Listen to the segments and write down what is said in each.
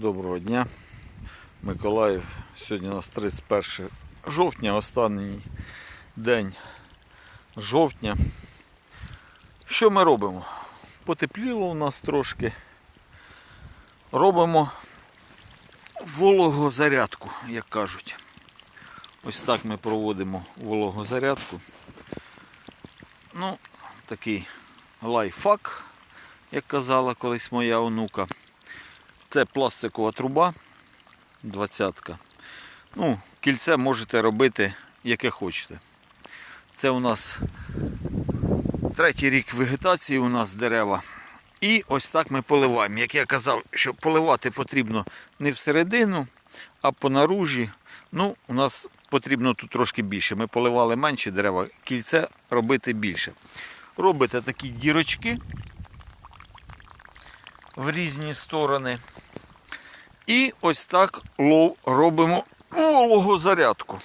Доброго дня, Миколаїв. Сьогодні у нас 31 жовтня, останній день жовтня. Що ми робимо? Потепліло у нас трошки. Робимо вологозарядку, як кажуть. Ось так ми проводимо вологозарядку. Ну, такий лайфхак, як казала колись моя онука. Це пластикова труба 20. Ну, кільце можете робити яке хочете. Це у нас третій рік вегетації у нас дерева. І ось так ми поливаємо. Як я казав, що поливати потрібно не всередину, а по наружі. Ну, у нас потрібно тут трошки більше. Ми поливали менші дерева, кільце робити більше. Робите такі дірочки в різні сторони. І ось так лов робимо вологозарядку.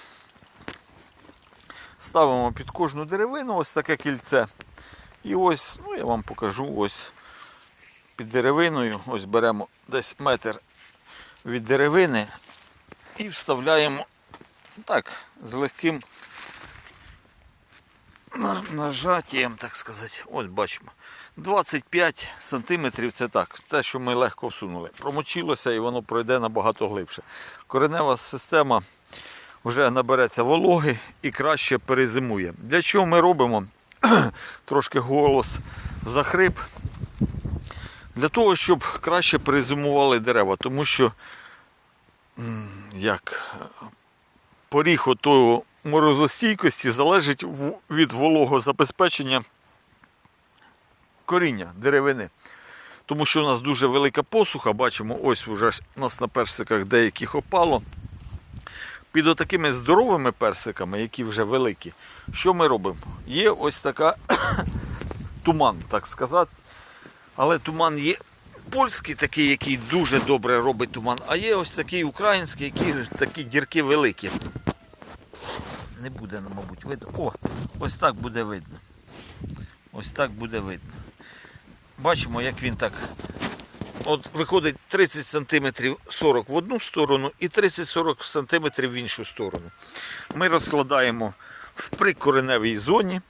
Ставимо під кожну деревину ось таке кільце. І ось, ну я вам покажу, ось під деревиною, ось беремо десь метр від деревини і вставляємо так, з легким на- нажаттям, так сказати. Ось бачимо. 25 сантиметрів це так, те, що ми легко всунули. Промочилося і воно пройде набагато глибше. Коренева система вже набереться вологи і краще перезимує. Для чого ми робимо? Трошки голос захрип. Для того, щоб краще перезимували дерева, тому що як поріг отого морозостійкості залежить від вологозабезпечення коріння деревини. Тому що у нас дуже велика посуха, бачимо, ось вже у нас на персиках деяких опало. Під отакими здоровими персиками, які вже великі, що ми робимо? Є ось така туман, так сказати. Але туман є польський такий, який дуже добре робить туман, а є ось такий український, який такі дірки великі. Не буде, мабуть, видно. О, ось так буде видно. Ось так буде видно. Бачимо, як він так. От виходить 30 см 40 в одну сторону і 30-40 см в іншу сторону. Ми розкладаємо в прикореневій зоні.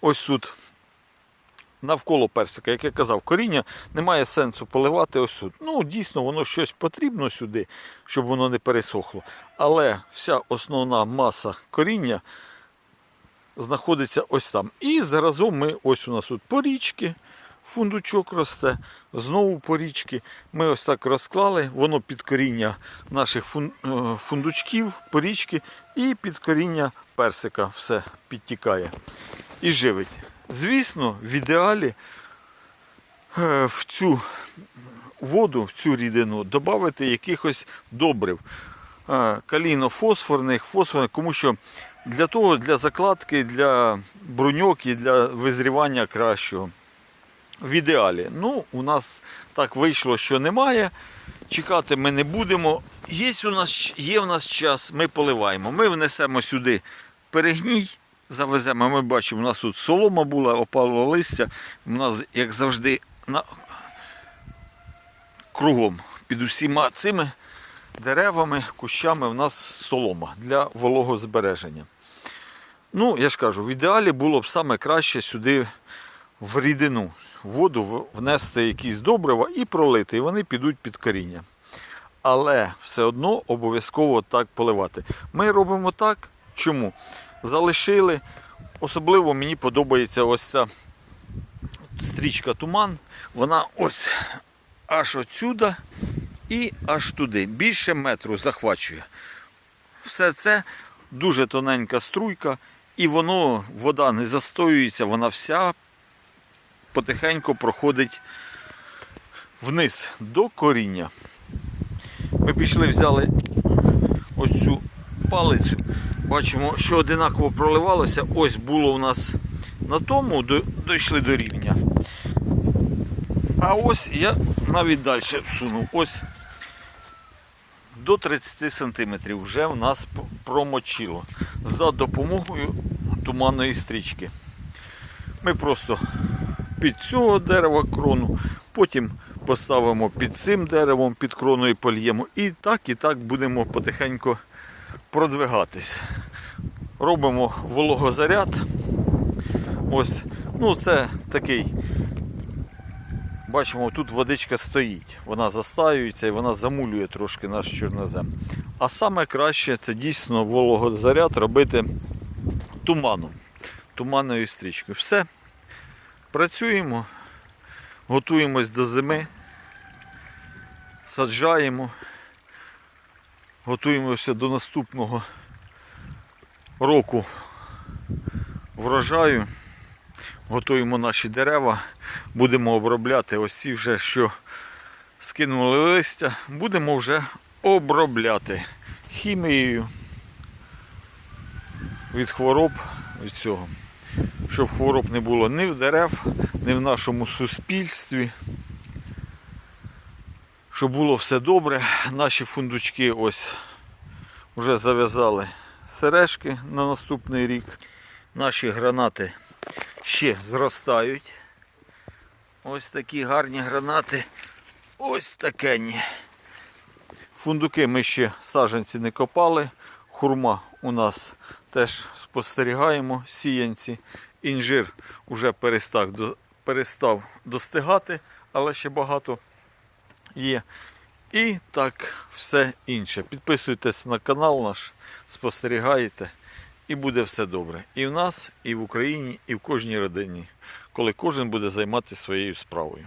Ось тут навколо персика, як я казав, коріння немає сенсу поливати ось тут. Ну, дійсно, воно щось потрібно сюди, щоб воно не пересохло. Але вся основна маса коріння знаходиться ось там. І заразом ми ось у нас тут порічки, фундучок росте, знову порічки. Ми ось так розклали, воно під коріння наших е, фундучків, порічки і під коріння персика все підтікає і живить. Звісно, в ідеалі е, в цю воду, в цю рідину додати якихось добрив. е, Калійно-фосфорних, фосфорних, тому що для того, для закладки, для бруньок і для визрівання кращого. В ідеалі. Ну, у нас так вийшло, що немає. Чекати ми не будемо. Є у нас, є у нас час, ми поливаємо. Ми внесемо сюди перегній, завеземо. Ми бачимо, у нас тут солома була, опало листя. У нас, як завжди, на... кругом під усіма цими деревами, кущами у нас солома для вологозбереження. Ну, я ж кажу, в ідеалі було б саме краще сюди в рідину воду внести якісь добрива і пролити, і вони підуть під коріння. Але все одно обов'язково так поливати. Ми робимо так. Чому? Залишили. Особливо мені подобається ось ця стрічка туман. Вона ось аж отсюда і аж туди. Більше метру захвачує. Все це дуже тоненька струйка, і воно, вода не застоюється, вона вся потихеньку проходить вниз до коріння. Ми пішли, взяли ось цю палицю. Бачимо, що одинаково проливалося. Ось було у нас на тому, дійшли до рівня. А ось я навіть далі всунув. Ось до 30 см вже в нас промочило за допомогою туманної стрічки. Ми просто під цього дерева крону, потім поставимо під цим деревом, під кроною польємо. І так, і так будемо потихеньку продвигатись. Робимо вологозаряд. Ось, ну це такий. Бачимо, тут водичка стоїть, вона застаюється і вона замулює трошки наш чорнозем. А саме краще це дійсно вологозаряд робити туманом, туманною стрічкою. Все. Працюємо, готуємось до зими, саджаємо, готуємося до наступного року врожаю. Готуємо наші дерева, будемо обробляти ось ці вже, що скинули листя, будемо вже обробляти хімією від хвороб від цього. Щоб хвороб не було ні в дерев, ні в нашому суспільстві. Щоб було все добре. Наші фундучки ось вже зав'язали сережки на наступний рік. Наші гранати ще зростають. Ось такі гарні гранати. Ось такені. Фундуки ми ще саджанці не копали. Хурма у нас теж спостерігаємо, сіянці. Інжир вже перестав, перестав достигати, але ще багато є. І так все інше. Підписуйтесь на канал наш, спостерігайте, і буде все добре. І в нас, і в Україні, і в кожній родині, коли кожен буде займатися своєю справою.